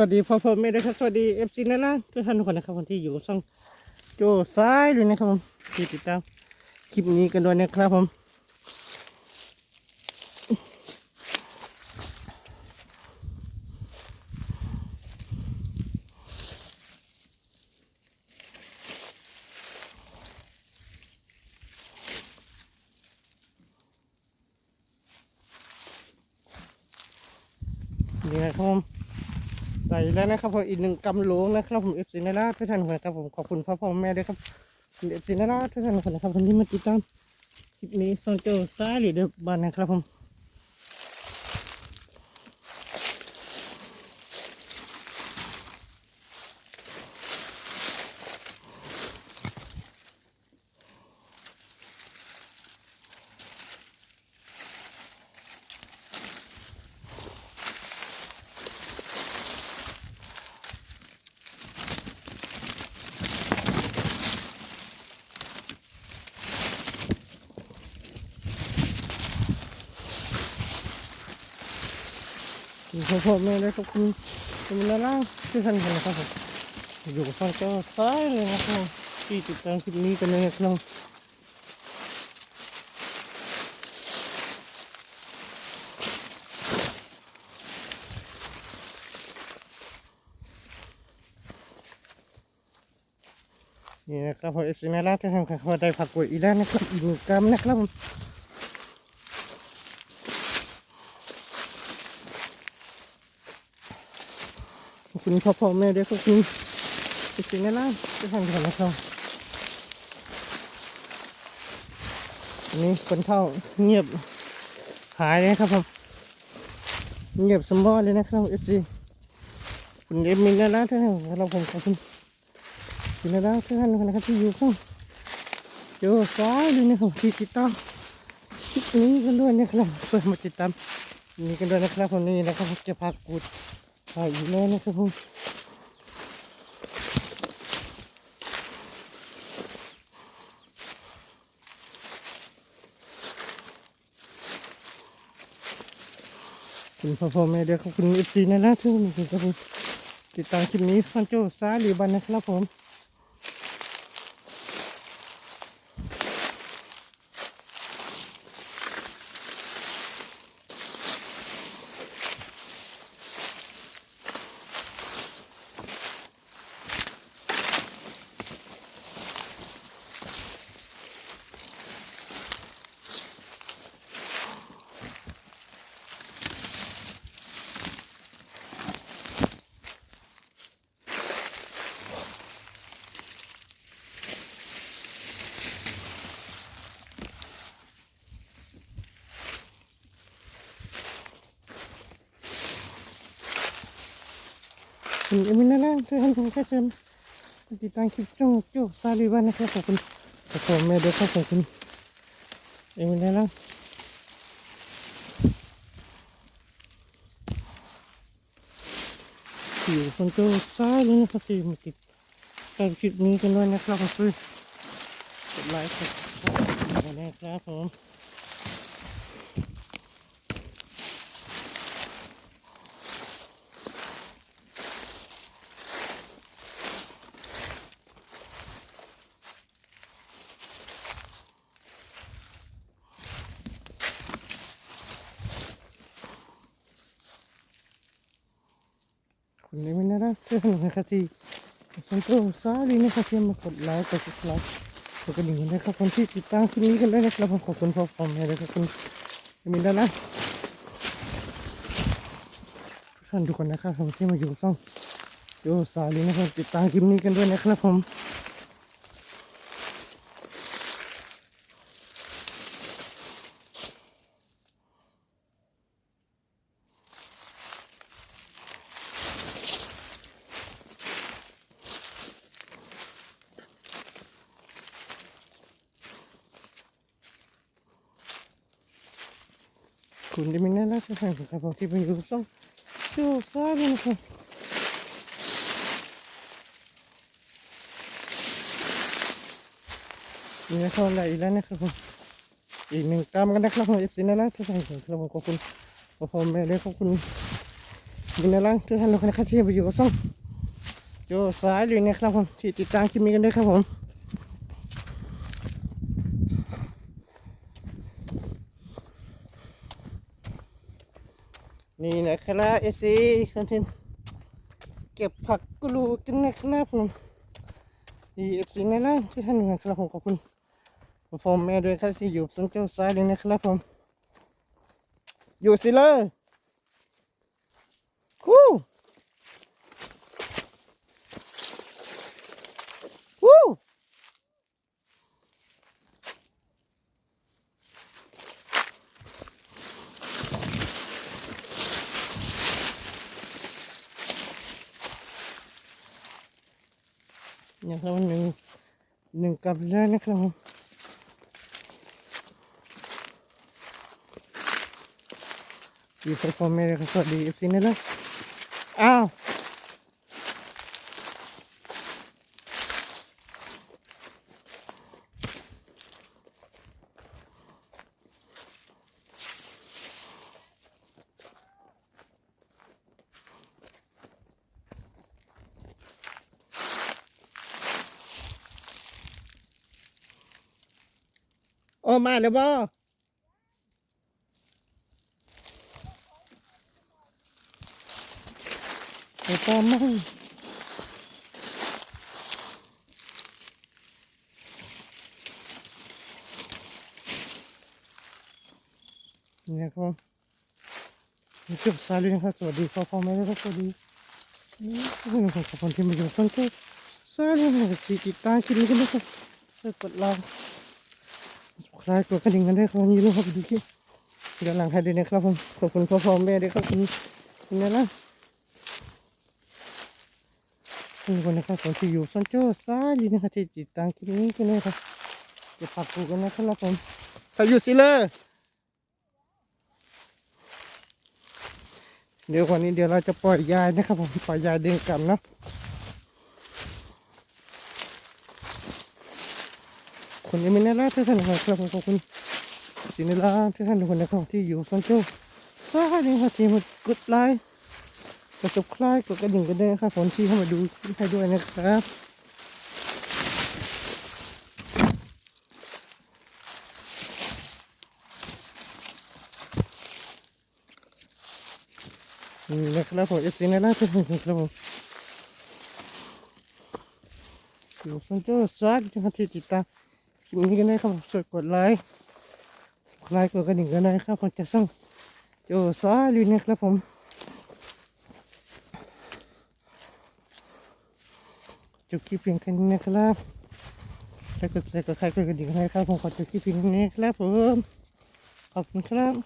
วัสดีพ่อพ่อแม่ด้วยครับสวัสดีเอฟซีนะนะทุกท่านทุกคนนะครับคนที่อยู่ช่องโจซ้ายเลยนะครับผมที่ติดตามคลิปนี้กันด้วยนะครับผมนี่นะครับผม ใส่แล้วนะครับผมอีกหนึ่งกำโหลงนะครับผมเอฟซีนาราทุกท่านทุกคนนะครับผมขอบคุณพ่อพ่อแม่ด้วยครับเอฟซีนาราทุกท่านทุกคนนะครับคนที่มาติดตามคลิปนี้ช่องเจซ้ายหรือเดบบ้านนะครับผม พ่อแม่ได้ขอบคุณคุณนะนะทุกท่านทุกคนนะครับผมอยู่กับช่องโจซ้ายเลยนะครับที่ติดตามคลิปนี้กันเลยนะครับนี่นะครับผมเอฟซีแม่ลาทุกท่านครับได้ผักกล้วยอีกแล้วนะครับอีกหนึ่งกรัมนะครับผม ขอบ คุณพ่อพ่อแม่ด้วยขอบคุณจริงๆนะนะทุกท่านทุกคนนะครับอันนี้คนเท่าเงียบหายเลยนะครับผมเงียบสมบูรณ์เลยนะครับเอฟซีคุณเอมินนะนะท่านเราผมขอบคุณคุณนะนะทุกท่านทุกคนนะครับที่อยู่ข้างโยซ้ายเลยนะครับที่ติดตามคลิปนี้กันด้วยนะครับเพื่อมาติดตามนี่กันด้วยนะครับผมนี่นะครับจะพากูด ไปอีกแล้วนะครับผมคุณพ่อพ่อแม่เด็กขอบคุณเอฟซีนะนะทุกคนครับผมติดตามคลิปนี้ฟันโจซายหรือบันนะครับผม คุณเอมินนะนะทุกท่านทุกคนครับติดตามคลิปจ้องโจซ้ายหรือบันนะครับขอบคุณขอบคุณแม่เดี๋ยวขอบคุณเอมินนะนะอยู่คนตัวซ้ายเลยนะครับที่มาติดตามคลิปนี้กันด้วยนะครับผมช่วยกดไลค์กดซับสไครต์นะครับผมคุณ เพื่อนนะครับที่คนตัวซาลีนะครับที่มากดไลค์กดซับสไครต์กดกระดิ่งนะครับคนที่ติดตามคลิปนี้กันด้วยนะครับผมขอบคุณพ่อผมเลยนะครับคุณมินดานะทุกท่านทุกคนนะครับผมที่มาอยู่ช่องโยสาลีนะครับติดตามคลิปนี้กันด้วยนะครับผม คุณจะมีน่ารักทุกท่านครับผมที่มาอยู่ช่องโยสายเลยนะครับนี่นะครับอะไรอีกแล้วนะครับผมอีกหนึ่งกรัมกันนะครับผมเอฟซีนะนะทุกท่านครับผมขอบคุณขอบคุณแม่เลยขอบคุณยินดีต้อนรับทุกท่านทุกคนะครับที่มาอยู่กับช่องโจสายเลยนะครับผมที่ติดตามคลิปนี้กันด้วยครับผม นี่นะครับเอซีคอนเทนต์เก็บผักกรูกันนะครับผมดีเอฟซีในล่างที่ท่านหนึ่งนะครับผมขอบคุณพ่อแม่ด้วยครับที่อยู่สังเจ้าสายเลยนะครับผมอยู่สิเลย อย่างเราหนึ่งหนึ่งกับแล้วนะครับ อยู่ใส่คอมเมนต์เลยครับสวัสดีเอฟซีนี่เลยอ้าว มาแล้วบ่ไปตามมาเนี่ยครับผมจุดสายเลยนะครับสวัสดีพ่อพ่อแม่ด้วยครับสวัสดีนี่คือของขอบคุณที่มาอยู่ต้นเจ้าสายเลยนะครับที่ติดตามคลิปนี้กันนะครับช่วยกดไลค์ ใครกดกระดิ่งกันด้วยครับวันนี้รู้ครับดูคลิปเดี๋ยวหลังให้ด้วยนะครับผมขอบคุณพ่อพ่อแม่ด้วยครับคุณคุณนะนะทุกคนนะครับผมที่อยู่ซันโจซาลีนะครับที่ติดตามคลิปนี้กันนะครับจะปักปูกันนะครับผมถ้าอยู่สิเลยเดี๋ยววันนี้เดี๋ยวเราจะปล่อยยายนะครับผมปล่อยยายเดินกลับเนาะ คนยังไม่น่ารักทุกท่านนะครับผมขอบคุณสินลาทุกท่านทุกคนนะครับที่อยู่ซันโจซาลีนะครับที่มากดไลค์กด subscribe กดกระดิ่งกันด้วยนะครับผมที่เข้ามาดูให้ด้วยนะครับนี่นะครับผมเอฟซีในร้านเป็นครับผมอยู่ซันโจ้ซัดจังที่ติดตาม คลิปนี้กันได้ครับช่วยกดไลค์ไลค์กดกระดิ่งกันได้ครับผมจะส่งโจซาลีนะครับผมจบคลิปเพียงแค่นี้นะครับถ้ากดใส่กดใครกดกระดิ่งให้ครับผมขอจบคลิปเพียงแค่นี้ครับผมขอบคุณครับ